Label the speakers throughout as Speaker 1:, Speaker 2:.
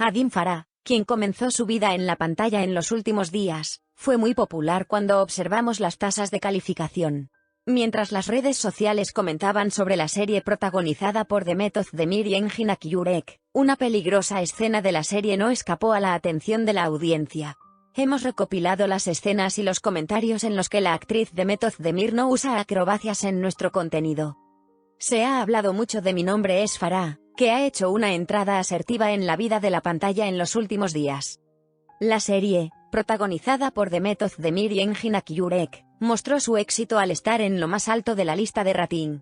Speaker 1: Adin Farah, quien comenzó su vida en la pantalla en los últimos días, fue muy popular cuando observamos las tasas de calificación. Mientras las redes sociales comentaban sobre la serie protagonizada por Demet Özdemir y Engin Akyurek, una peligrosa escena de la serie no escapó a la atención de la audiencia. Hemos recopilado las escenas y los comentarios en los que la actriz Demet Özdemir no usa acrobacias en nuestro contenido. Se ha hablado mucho de mi nombre es Farah, que ha hecho una entrada asertiva en la vida de la pantalla en los últimos días. La serie, protagonizada por Demet Özdemir y Engin Akyurek, mostró su éxito al estar en lo más alto de la lista de rating.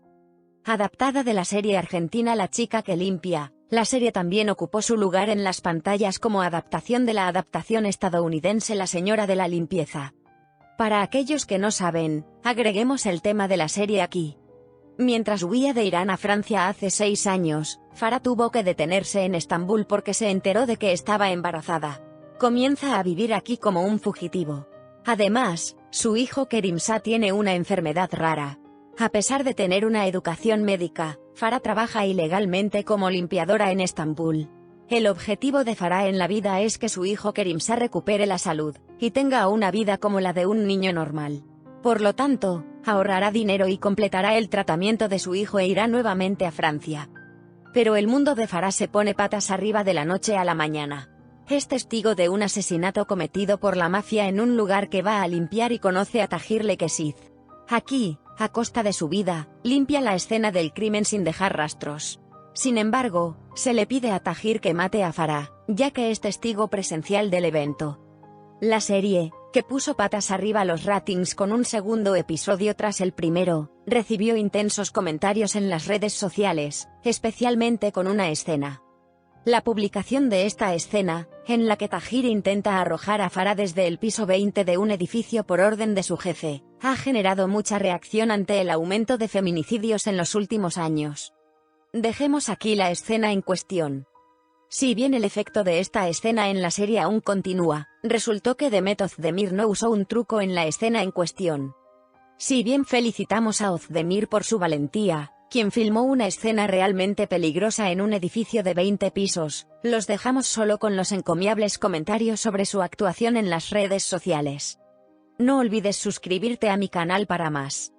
Speaker 1: Adaptada de la serie argentina La chica que limpia, la serie también ocupó su lugar en las pantallas como adaptación de la adaptación estadounidense La señora de la limpieza. Para aquellos que no saben, agreguemos el tema de la serie aquí. Mientras huía de Irán a Francia hace seis años, Farah tuvo que detenerse en Estambul porque se enteró de que estaba embarazada. Comienza a vivir aquí como un fugitivo. Además, su hijo Kerimsa tiene una enfermedad rara. A pesar de tener una educación médica, Farah trabaja ilegalmente como limpiadora en Estambul. El objetivo de Farah en la vida es que su hijo Kerimsa recupere la salud, y tenga una vida como la de un niño normal. Por lo tanto, ahorrará dinero y completará el tratamiento de su hijo e irá nuevamente a Francia. Pero el mundo de Farah se pone patas arriba de la noche a la mañana. Es testigo de un asesinato cometido por la mafia en un lugar que va a limpiar y conoce a Tahir Lekesid. Aquí, a costa de su vida, limpia la escena del crimen sin dejar rastros. Sin embargo, se le pide a Tahir que mate a Farah, ya que es testigo presencial del evento. La serie, que puso patas arriba los ratings con un segundo episodio tras el primero, recibió intensos comentarios en las redes sociales, especialmente con una escena la publicación de esta escena, en la que Tahir intenta arrojar a Farah desde el piso 20 de un edificio por orden de su jefe, ha generado mucha reacción ante el aumento de feminicidios en los últimos años. Dejemos aquí la escena en cuestión. Si bien el efecto de esta escena en la serie aún continúa, resultó que Demet Ozdemir no usó un truco en la escena en cuestión. Si bien felicitamos a Ozdemir por su valentía, quien filmó una escena realmente peligrosa en un edificio de 20 pisos, los dejamos solo con los encomiables comentarios sobre su actuación en las redes sociales. No olvides suscribirte a mi canal para más.